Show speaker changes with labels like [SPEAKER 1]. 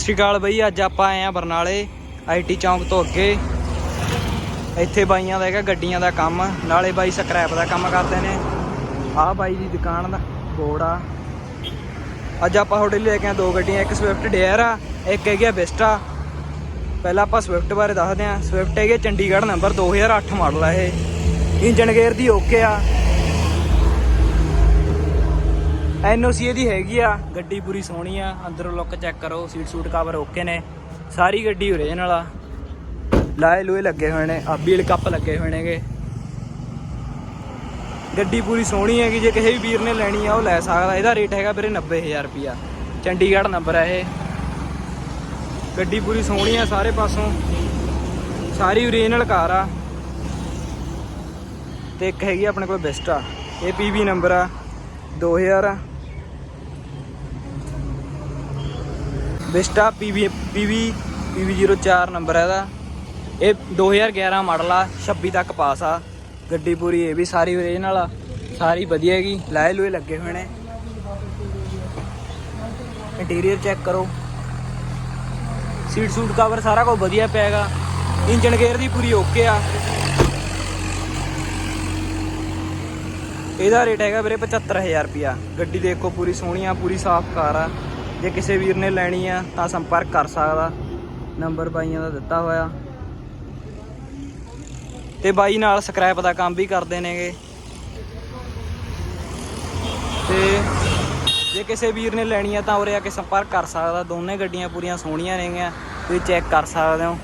[SPEAKER 1] ਸਤਿ ਸ਼੍ਰੀ ਅਕਾਲ ਬਈ, ਅੱਜ ਆਪਾਂ ਆਏ ਆ ਬਰਨਾਲੇ ਆਈਟੀ ਚੌਂਕ ਤੋਂ ਅੱਗੇ। ਇੱਥੇ ਬਾਈਆਂ ਦਾ ਹੈਗਾ, ਗੱਡੀਆਂ ਦਾ ਕੰਮ। ਨਾਲੇ ਬਾਈ ਸਕ੍ਰੈਪ ਦਾ ਕੰਮ ਕਰਦੇ ਨੇ। ਆਹ ਬਾਈ ਦੀ ਦੁਕਾਨ ਦਾ ਬੋਰਡ ਆ। ਅੱਜ ਆਪਾਂ ਤੁਹਾਡੇ ਲਈ ਲੈ ਕੇ ਆਏ ਦੋ ਗੱਡੀਆਂ, ਇੱਕ ਸਵਿਫਟ ਡੇਅਰ ਆ, ਇੱਕ ਹੈਗੀ ਆ ਵਿਸਟਾ ਪਹਿਲਾਂ ਆਪਾਂ ਸਵਿਫਟ ਬਾਰੇ ਦੱਸਦੇ ਆ ਸਵਿਫਟ ਹੈਗੀ ਆ ਚੰਡੀਗੜ੍ਹ ਨੰਬਰ 2008 ਮਾਡਲ ਆ ਇਹ। ਇੰਜਨ ਗੇਅਰ ਦੀ ਓਕੇ ਆ। ਐਨਓਸੀ ਇਹਦੀ ਹੈਗੀ ਆ, ਗੱਡੀ ਪੂਰੀ ਸੋਹਣੀ ਆ, ਅੰਦਰੋਂ ਲੁੱਕ ਚੈੱਕ ਕਰੋ ਸੀਟ ਸੂਟ ਕਵਰ ਓਕੇ ਨੇ, ਸਾਰੀ ਗੱਡੀ ਓਰੀਜਨਲ ਆ। ਲਾਏ ਲੂਏ ਲੱਗੇ ਹੋਏ ਨੇ ਆ ਬੀਲ ਕੱਪ ਲੱਗੇ ਹੋਏ ਨੇਗੇ। ਗੱਡੀ ਪੂਰੀ ਸੋਹਣੀ ਹੈਗੀ, ਜੇ ਕਿਸੇ ਵੀ ਵੀਰ ਨੇ ਲੈਣੀ ਆ, ਉਹ ਲੈ ਸਕਦਾ, ਇਹਦਾ ਰੇਟ ਹੈਗਾ ਵੀਰੇ 90000 ਰੁਪਿਆ ਚੰਡੀਗੜ੍ਹ ਨੰਬਰ ਹੈ ਇਹ। ਗੱਡੀ ਪੂਰੀ ਸੋਹਣੀ ਆ ਸਾਰੇ ਪਾਸੋਂ, ਸਾਰੀ ਓਰੀਜਨਲ ਕਾਰ ਆ। ਤੇ ਇੱਕ ਹੈਗੀ ਆ ਆਪਣੇ ਕੋਲ ਬੈਸਟ ਵਿਸਟਾ ਇਹ ਪੀਵੀ ਨੰਬਰ ਆ 2000 Vista PV PV PV 04 number ਹੈ ਇਹਦਾ। ਇਹ 2011 ਮਾਡਲ ਆ 26 ਤੱਕ ਪਾਸ ਆ। ਗੱਡੀ ਪੂਰੀ ਇਹ ਵੀ ਸਾਰੀ ਓਰੀਜਨਲ ਆ। ਸਾਰੀ ਵਧੀਆ ਹੈਗੀ, ਲਾਏ ਲੂਏ ਲੱਗੇ ਹੋਏ ਨੇ। ਇੰਟੀਰੀਅਰ ਚੈੱਕ ਕਰੋ। ਸੀਟ ਸੂਟ ਕਵਰ ਸਾਰਾ ਕੁਝ ਵਧੀਆ ਪਿਆ ਹੈਗਾ। ਇੰਜਨ ਗੇਅਰ ਦੀ ਪੂਰੀ ਓਕੇ ਆ। ਇਹਦਾ ਰੇਟ ਹੈਗਾ ਵੀਰੇ 75000 ਰੁਪਿਆ ਗੱਡੀ ਦੇਖੋ ਪੂਰੀ ਸੋਹਣੀ ਆ, ਪੂਰੀ ਸਾਫ਼ ਕਾਰ ਆ। ਜੇ ਕਿਸੇ ਵੀਰ ਨੇ ਲੈਣੀ ਆ, ਤਾਂ ਸੰਪਰਕ ਕਰ ਸਕਦਾ। ਨੰਬਰ ਬਾਈਆਂ ਦਾ ਦਿੱਤਾ ਹੋਇਆ। ਤੇ ਬਾਈ ਨਾਲ ਸਕ੍ਰੈਪ ਦਾ ਕੰਮ ਵੀ ਕਰਦੇ ਨੇਗੇ। ਤੇ ਜੇ ਕਿਸੇ ਵੀਰ ਨੇ ਲੈਣੀ ਆ, ਤਾਂ ਉਰੇ ਆ ਕੇ ਸੰਪਰਕ ਕਰ ਸਕਦਾ। ਦੋਨੇ ਗੱਡੀਆਂ ਪੂਰੀਆਂ ਸੋਹਣੀਆਂ ਨੇਗੀਆਂ। ਤੁਸੀਂ ਚੈੱਕ ਕਰ ਸਕਦੇ ਹੋ।